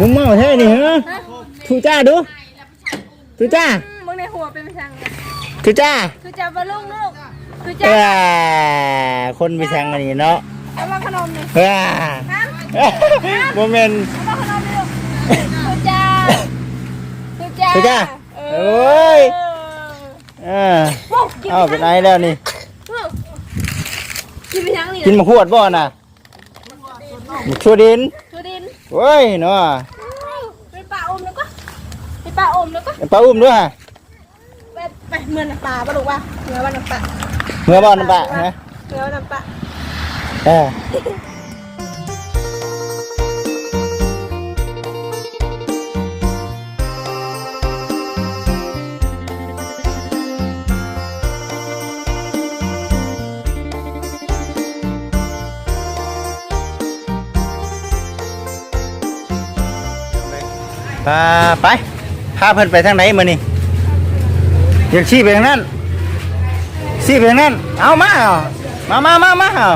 มึงเมาแท้นี่เหรอทูจ้าดูทูจ้ามึงในหัวเป็นช่างทูจ้าคือจะมาลูกลูกคือเอจะอคนไปทางอันนี้เนาะเอามาขนมนี่เออโมเมนต์เอามาขนมนี่ลูกคือจะคือจะทูจ้าโอ้ยเออเอาเป็นไงแล้วนี่กินไปทั้งนี่กินมะขวดบ่น่ะมะชัวดินชูดิน โอ้ยเนาะเป็นปลาอมแล้วก็เป็นปลาอมแล้วก็ปลาอุ้มด้วยฮะไปไปเมื่อน้ำปลาปะลูกว่าเมื่อวันน้ำปลาเมื่อบ่อนำปะฮะเมื่อวันน้ำปลาเออ พาไปพาเพิ่นไปทางไหนมื้อนี้อยากชี้ไปทางนั้นชี้ไปทางนั้น เอามาเอามามามามาเอา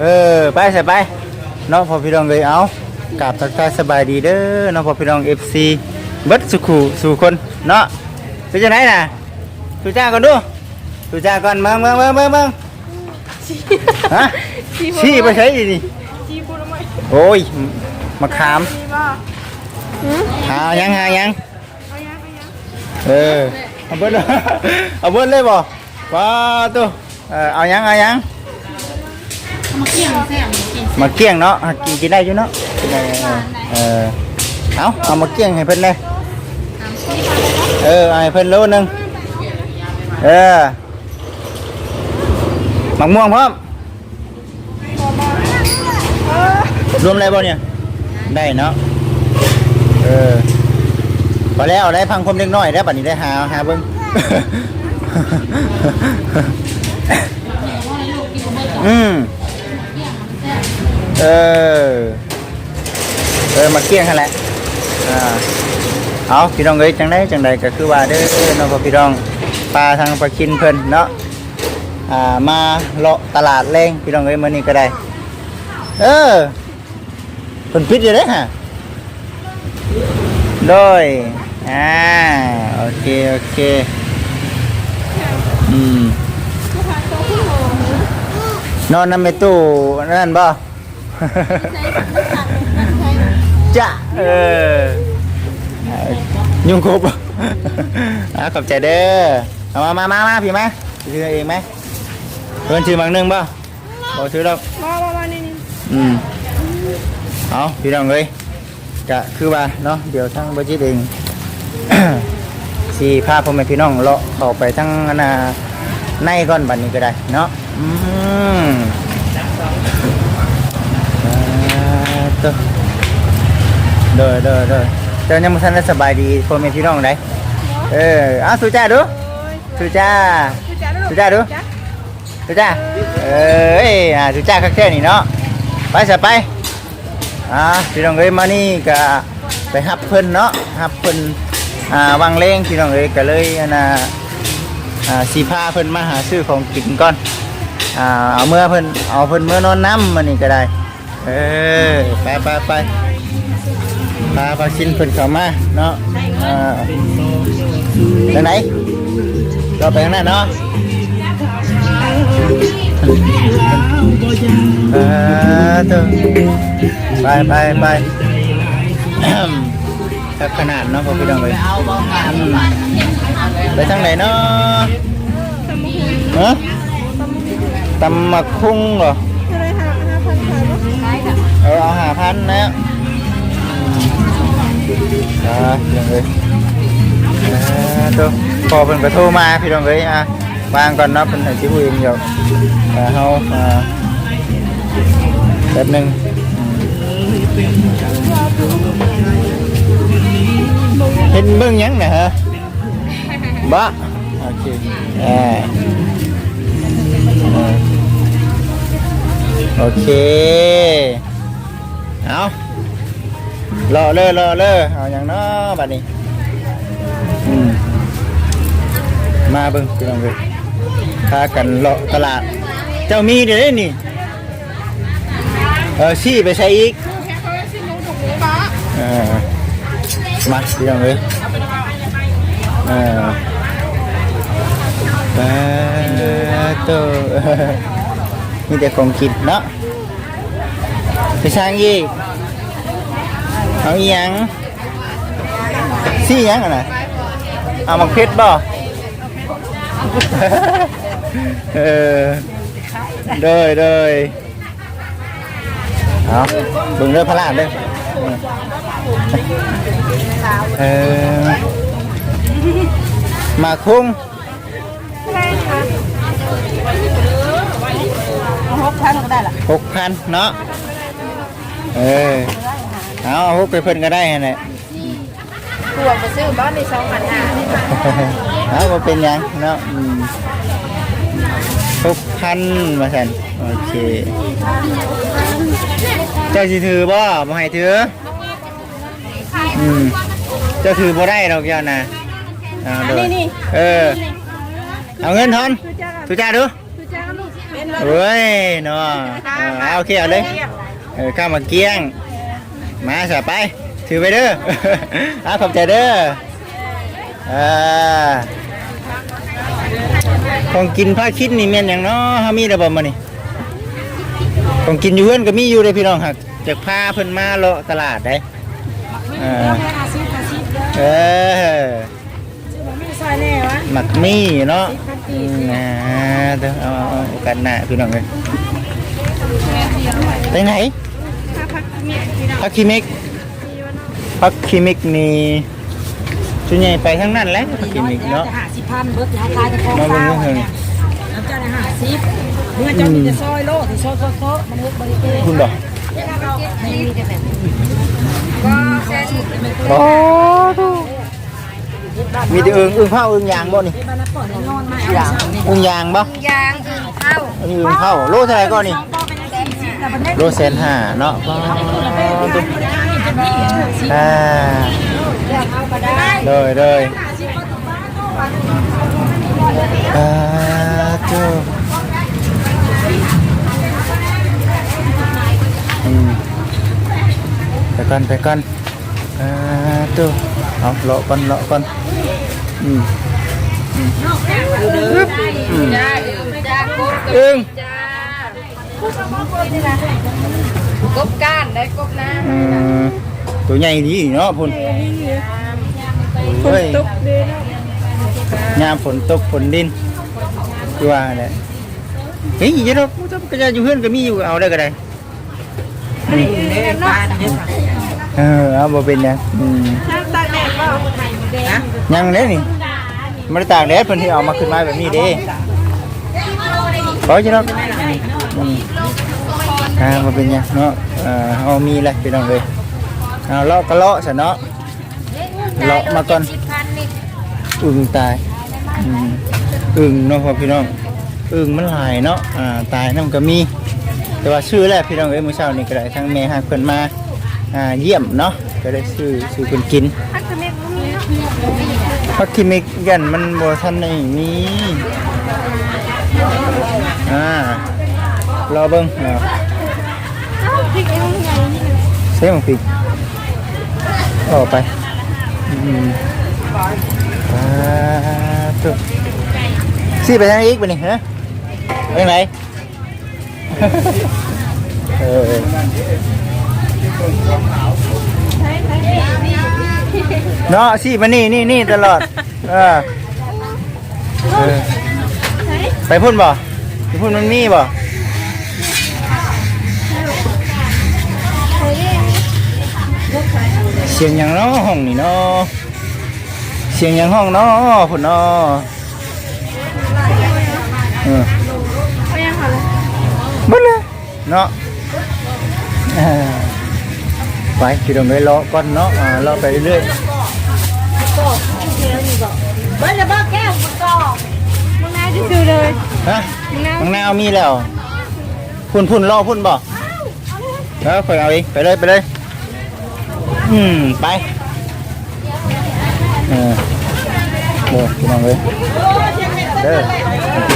เออไปใส่ไปเนาะพอพี่น้องเลยเอากราบทักทายสบายดีเด้อเนาะพอพี่น้อง FC เบิดสุขูสู่คนเนาะเป็นจังไดน่ะสุจ้าก่อนดูสุจ้าก่อนเมืองเมืองเมืองเมืองเมืองฮะชี้ไปใช้ดินี่จีพูดทำไมโอ้ยมะขามจีบ่ หายังหายังเอายังเอายังเออเอาเบิ้ลเอาเบิ้ลเลยบ่ว้าตัวเออเอายังเอายังมาเกี่ยงแซ่บมาเกี้ยงเนาะกินกินได้อยู่เนาะกินได้เออเอาเอามาเกี้ยงให้เพิ่นเลยเออเอาให้เพิ่นโลนึงเออมักม่วงพร้อมรวมอะไรบ่เนี่ยได้เนาะ ออพอแล้วได้พังคมเล็กน้อยได้วบัดนี้ได้หาหาเบิ่งอืมเออ เออมาเกี้ยงกันแหละอ่าเอาพี่น้องเอ้ยจังไดจังใดก็คือว่าเด้อนาะพ่อพี่น้องปลาทางปลากินเพิ่นเนาะอ่ามาเลาะตลาดแรงพี่น้องเอ้ยมื้อนี้ก็ได้ เออเพิ่นปิดอยู่เด้ฮะ โดยอ่าโอเคโอเคอืมนอนน้ำในตู้นั่นบ่จ้ะเออยุ่งครบอะขอบ ก็คือว่าเนาะเดี๋ยวทางบัจิตเอง สีพาพ่อแม่พี่น้องเลาะเข้าไปทั้งนน่ะในก่อนบัดนี้ก็ได้ เนาะอืมอ่าตัวเด้อเด้อเด้อเจ้ายังบ่ทันได้สบายดีพ่อแม่พี่น้องได้เออเอาสุจ้าดูสุจ้าสุจ้าดูสุจ้าเอ้ยอ่าสุจ้าคักแท้นี่เนาะไปซะไป อ่าพี่น้องเอ้ยมานี่ก็ไปฮับเพิ่นเนาะฮับเพิ่นอ่าวางเลงพี่น้องเอ้ยก็เลยอันน่ะอ่าสีพาเพิ่นมาหาซื้อของกินก่อนอ่าเอาเมื่อเพิ่นเอาเพิ่นเมื่อนอนน้ำมานี่ก็ได้เออไปไปไปพาพาชินเพิ่นเข้ามาเนาะอ่าไปไหนเราไปข้างหน้าเนาะ เออตัวไปไปไปถ้าขนาดเนาะพอพี่น้องเลยอืมไปทางไหนเนาะฮะตำมักคุ้งเหรออะไรหาห้าพันขายปะเออเอาหาพันนะอ่าพี่น้องเลยอ่าตัวพอเพิ่นก็โทรมาพี่น้องเลยอะวางก่อนเนาะเพิ่นให้สิคุยกันอยู่ อ่เฮาแป๊บหนึ่งเห็นเบิ่งยังนะฮะบ้าโอเคเอ่าโอเค เอารอเลยรอเลยเอาอย่างเนาะบัดนี้ มาเบิ่งพี่น้องเว้ย พากันเลาะตลาด เจ้ามีเดี๋ยวนี่ เออชี้ไปใช้อีกเขาสิหนูถูกหมูปะเเออมาพี่น้องเลยเออปาโตมีแต่ของกินเนาะไปสร้างอีกเอาอีหยังซี่ยังอะนะเอามาเพชรบ่ เออเด้อเด้อเอาเบิ่งเด้อพระรามเด้อเออมาคุ้งหกพันก็ได้ละหกพันเนาะเออเอาเอาฮุกไปเพิ่นก็ได้ฮะเนี่ยตัวไปซื้อบ้านในสองพันห้าเอามาเป็นหยังเนาะอืม หกพันมาสันโอเค เจ้าสิถือบ่บ่ให้ถือ อืมเจ้าถือบ่ได้ดอกเจ้านะเอาเด้อเออ เอาเงินทอนทุจ้าดูเฮ้ยเนาะเออเอาโอเคเอาเลยเออข้ามมาเกี้ยง มาสะไป ถือไปเด้ออาขอบใจเด้ออ่า ของกินผ้าคิดนี่แม่นอย่างเนาะเฮามีระบบมานี่ของกินอยู่เพื่อนก็มีอยู่เลยพี่น้องหักจากพาเพิ่นมาเลาะตลาดได้เออเออไม่ซอยแน่วะหมักมี่เนาะอืมอ่าเดี๋ยวเอาเอาเอาโอกาสหน้าพี่น้องเลยไปไหนถ้าพักเมียพี่น้องพักคิมิกพักคิมิกนี่ ส่วนใหญ่ไปทั้งนั้นแหละพักคิมิกเนาะจะหาสิพันเบิดจะหาขายจะคองมาเบิ่งเฝ้าเบิ่งเนี่ยน้ำเจ้าเนี่ยหาสิบเมื่อเจ้ามีแต่ซอยโลที่ซอยโซโซมันเบิดบริเกณคุณบอกไม่มีแต่แบบก็แซ่บโอ้มีแต่อึ่งอึ่งเผาอึ่งยางบ่นี่บ้านนั้นปล่อยให้นอนมาเอาเช้านี่อึ่งยางบ่ยางอึ่งเข้าอันนี้อึ่งเผาโลเท่าไหร่ก็นี่ก็เป็นอาชีพสิแต่มันได้โลเซนห้าเนาะบริการนี่จะมีสิอ่าเอา ก็ได้เลยเลยอ่าจูอืมไปก่อนไปก่อนอ่าจูเอา เลาะก่อนเลาะก่อนอืมอืมอืมจ้าอึ่งจ้ากบอึ้งจ้ากบก้านได้กบนะอืมตัวใหญ่ดีเนาะพุ่นเฮ้ยยามฝนตกฝนดินตัวเนี่ยเฮ้ยอยังเราก็จะอยู่เพื่อนก็มีอยู่เอาได้ก็ได้อืมเออเอาบ่เป็นหยังอืมน้ำตาแดดเปล่ายังเด้นี่มันตากแดดเพิ่นที่เอามาขึ้นมาแบบนี้เด้ขอจิเนาะอืมอ่าบ่เป็นหยังเนาะเอ่อเอามีแหละพี่น้องเอ้ยเอาเลาะก็เลาะซะเนาะ เลาะมาก่อนสิบพันนี่อึ่งตายอืมอึ่งเนาะพ่อพี่น้องอึ่งมันหลายเนาะอ่าตายน้ำก็มี แต่ว่าชื่อแรกพี่น้องเอ้ยมื้อเช้านี่ก็ได้ทั้งแม่ฮักเพิ่นมาอ่าเยี่ยมเนาะก็ได้ซื้อซื้อเพิ่นกินพักจะเม็ดมีเนาะพักคิมิกยันมันบ่ทันได้มีอ่ารอเบิ่งเนาะพริกยังไงนี่ใส่หมกพริกออกไป อืมอ่าตุ๊สิไปทางอีกไปนี่ฮะไปไหนเออเนาะสิมานี่นี่นี่ตลอดออเออไปพุ่นบ่ไปพุ่นมันมีบ่ สียงอย่างเนาะห้องนี่เนาะเสียงอย่างห้องเนาะพุ่นเนาะเออเขายังหาเลยหมดเลยเนาะเออไปพี่ดงเลยเลาะก่อนเนาะอ่าเลาะไปเรื่อยเบิ้ลจะเบิ้ลแก้วมันก็มึงนายจะซื้อเลยๆฮะมึงนายข้างหน้าเอามีแล้ว พุ่นพุ่นรอพุ่นบ่เออค่อยเอาเองไปเลยไปเลย อืม ไป เออเด้อพี่น้องเลยเด้อโอเค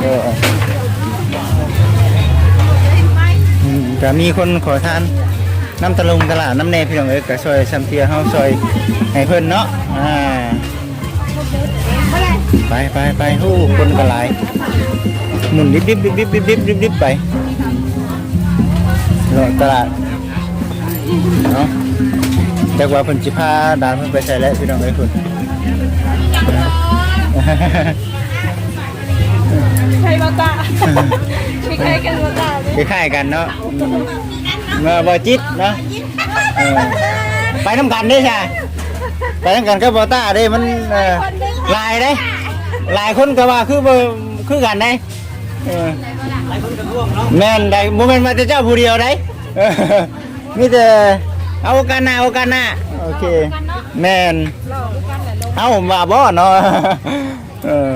เด้อจะมีคนขอทานน้ำตะลุงตลาดน้ำเน่พี่น้องเอ้ยกะซอยซัมเทียเฮาซอยให้เพื่อนเนาะอ่าไปไปไปฮู้คนก็หลายหมุนดิบดิบดิบดิบดิบดิบดิบไปตลาด เนาะจักว่าเพิ่นสิพาดานเพิ่นไปใส่แล้วพี่น้องเอ้ยเพิ่นใครมาตามีใครกันมาตาเลยคล้ายๆกันเนาะอืมเมื่อบ่จิตเนาะเออไปน้ำกันเด้ใช่ ไปน้ำกันก็บ่ต้าเด้มันเอ่อหลายเด้ หลายคนก็ว่าคือบ่คือกันได้เออแม่นได้บ่แม่นมาแต่เจ้าผู้เดียวได้เออ มีแต่เอากันหน้าเอากันหน้าโอเค แมนเอาผมว่าบ่เนาะเออ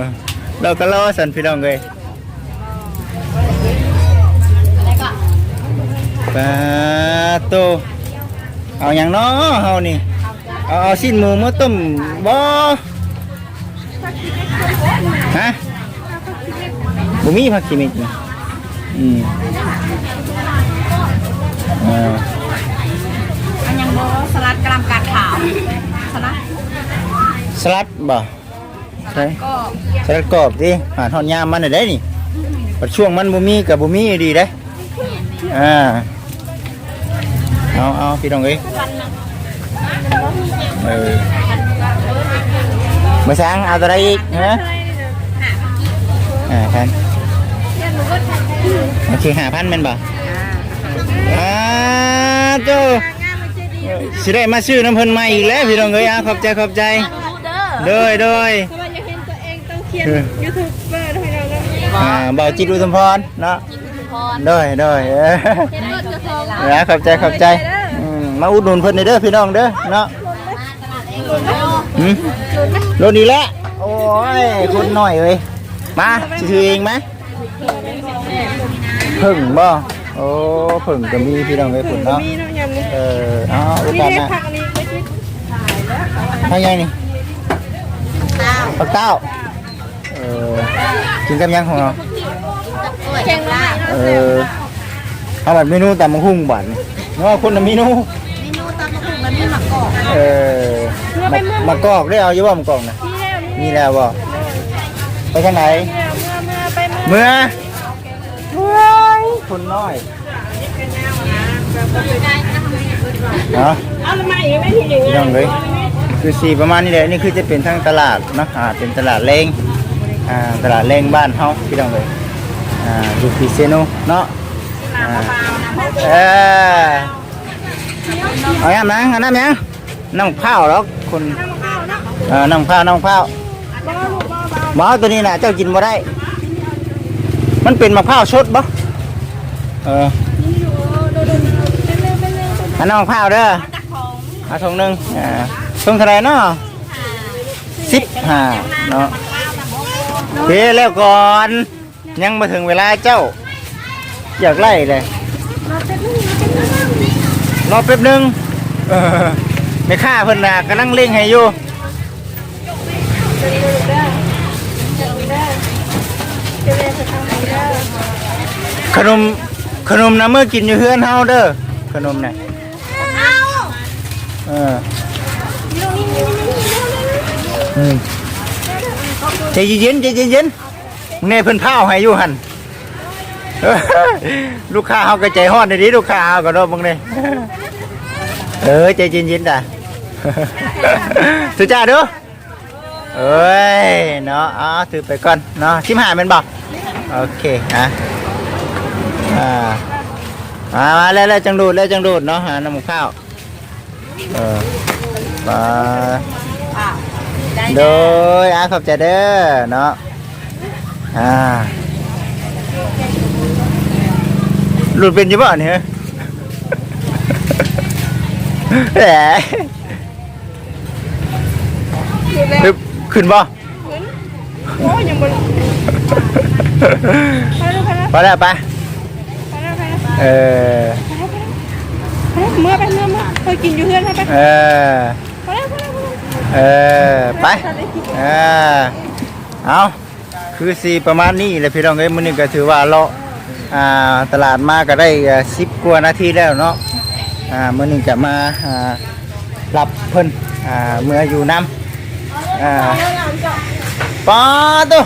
เราก็รอสันพี่น้องเลยปลาโตเอาอย่างน้อเฮานี่เอาเอาสิ้นหมูมาต้มบ่ฮะบ่มีผักกิมิกนี่อืมอออันยังโบ สลัดกระลำกาดขาวสลัดสลัดบ่ใช่ก็สลัดกรอบดิหาทอดยามมันได้ได้นี่ปัดช่วงมันบ่มีกับบ่มีดีเด้อ่าเอาเอาพี่น้องเอ้ยเออมา sáng เอาตัวใดอีกฮะอ่าครับโอเคหาพันแมันบ่อ่าโจ สิได้มาซื้อน้ำเพิ่นมาอีกแล้วพี่น้องเอ้ยอะขอบใจขอบใจเด้อโดยโดยเพราะว่าอยากเห็นตัวเองต้องเขียนยูทูบเบอร์ให้เราแล้วอ่าเบาจิตอุตมพรเนาะพรโดยโดยเออเห็นรถกระทงนะขอบใจขอบใจอืมมาอุดหนุนเพิ่นหน่อยเด้อพี่น้องเด้อเนาะหืมรถดีแล้วโอ้ยคนหน่อยเอ้ยมาสิถือเองไหมผึ่งบ่โอ้ผึ่งก็มีพี่น้องเอ้ยผึ่งเนาะมีน้ำยำนี่ เออเอาโอกาสเฮ็ดหนะผักอันนี้ไม่คิดทางยังนี่ปักเต้าเออกินกับยังของเราแข่งละเออเอาแบบเมนูตำมะฮุ่งบันเนาะคนละเมนูเมนูตำมะขุ่นมันมีหมักกอกเออมะมะกอกได้เอาอยู่บ่มะกอกนะนี่แล้วนี่มีแล้วบ่ไปทางไหนแล้วเมื่อเมื่อไปเมื่อเมื่อเมื่อยคนน้อย เนาะเอาละมาอีกไม่ทีหนึ่งพี่น้องเลยคือสีประมาณนี้แหละนี่คือจะเป็นทั้งตลาดเนาะอ่าเป็นตลาดเลงอ่าตลาดเลงบ้านเฮาพี่น้องเลยอ่าอยู่ที่เซโนเนาะอ่าเออเอาอย่างนั้นเอาน้ำยังน้ำข้าวหรอกคนเออน้ำข้าวน้ำข้าวหมอตัวนี้น่ะเจ้ากินบ่ได้ มันเป็นมะพร้าวสดบ่เออ อันน้ำมะพร้าวเด้อเอาถุงหนึงอ่าถุงเท่าไรเนาะสิบห้าเนาะเฮ้แล้วก่อน ยังมาถึงเวลาเจ้า อยากไล่เลยรอแป๊บหนึงไม่ค่าเพิ่นนะกำลังเล่งให้อยู่ขนมขนมนะเมื่อกินอยู่เฮือนเฮาเด้อขนมน่ะเอออืมใจเย็นใจเย็นๆมึงเนี่ยเพิ่นพาวให้อยู่หันลูกค้าเฮาก็ใจฮ้อนดีๆลูกค้าเฮาก็เนาะมึงเนี่ยเออใจเย็นๆด่ะสุจ้าด้อเอ้ยเนาะอ๋อถือไปก่อนเนาะชิมหายมันบอกโอเคฮะอ่ามามาแล้วแล้วจังดูดแล้วจังดูดเนาะหาน้ำข้าว เออมาโดยอาขอบใจเด้อเนาะอ่าหลุดเป็นอยี่บ่เนี่ยแหมลึกขึ้นบ่โอ้ยยังบนไปแล้วไปแล้วพอแล้วไปไปแล้วไปแล้วเออ เมื่อไปเมื่อเมื่อเคยกินอยู่เพื่อนใช่ไหมเออไปแล้วไปแล้วเออไปเออเอาคือสีประมาณนี้แหละพี่น้องเอ้ยมื้อนี้ก็ถือว่าเลาะอ่าตลาดมาก็ได้สิบกว่านาทีแล้วเนาะอ่ามื้อนี้จะมาอ่ารับเพิ่นอ่าเมื่ออยู่น้ำอ่าป้าตัว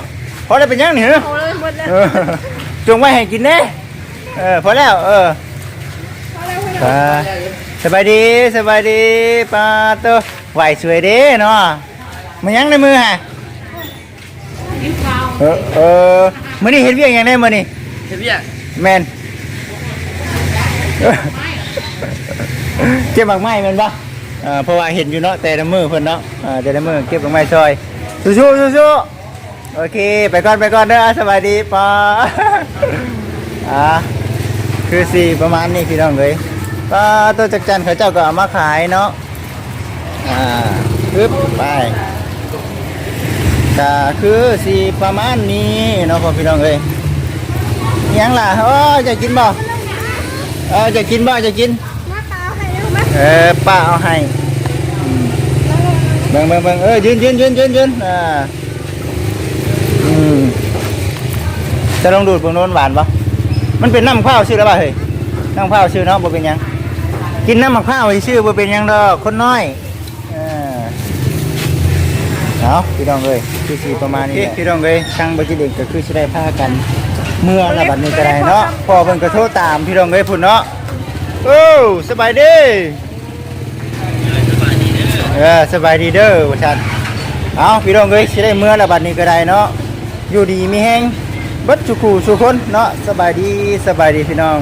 พอได้เป็นยังนี่เหรอโอ้เลยหมดแล้วเออจงไว้ให้กินเด้เออพอแล้วเออ อ่าสบายดีสบายดีป้าตัวไหวสวยเด้เนาะมันยังในมือฮะกินข้าวเออเออมื้อนี้เห็นเวียงหยังได้มื้อนี้เฮ็ดเวียกแมนเก็บหมากไม้แม่นปะเอ่อเพราะว่าเห็นอยู่เนาะแต่ละมือเพิ่นเนาะเอ่อแต่ละมือเก็บหมากไม้ซอยสู้ๆสู้ๆโอเคไปก่อนไปก่อนเด้อสบายดีปออ่าคือสีประมาณนี้พี่น้องเลย ป้าตัวจักจันเขาเจ้าก็เอามาขายเนาะอ่าปึ๊บไปก็คือสีประมาณนี้เนาะพ่อพี่น้องเลยอิหยังล่ะโอ้ยจะกินบ่เออจะกินบ่จะกินมาตาให้แล้วมาเออป้าเอาให้อืมเบิ่งเบิ่งเบิ่งเออยืนยืนยืนยืนยืนอ่าอืมจะลองดูดเบิ่งโน้นหวานบ่มันเป็นน้ำข้าวชื่อแล้วป่ะเฮ้ยน้ำข้าวชื่อเนาะบ่เป็นหยัง กินน้ำมะพร้าวชื่อบ่เป็นหยังดอกคนน้อยเออเอาพี่น้องเอ้ยคือสีประมาณนี้แหละพี่น้องเอ้ยทางบ่จิตเองก็คือสิได้พากัน เมื่อละบัดนี้ก็ได้เนาะพ่อเพิ่นก็โทรตามพี่น้องเอ้ยพุ่นเนาะโอ้สบายดีเออสบายดีเด้อว่าซั่นเอาพี่น้องเอ้ยสิได้เมื่อละบัดนี้ก็ได้เนาะอยู่ดีมีแฮงเบิดสุขูสุคนเนาะสบายดีสบายดีพี่น้อง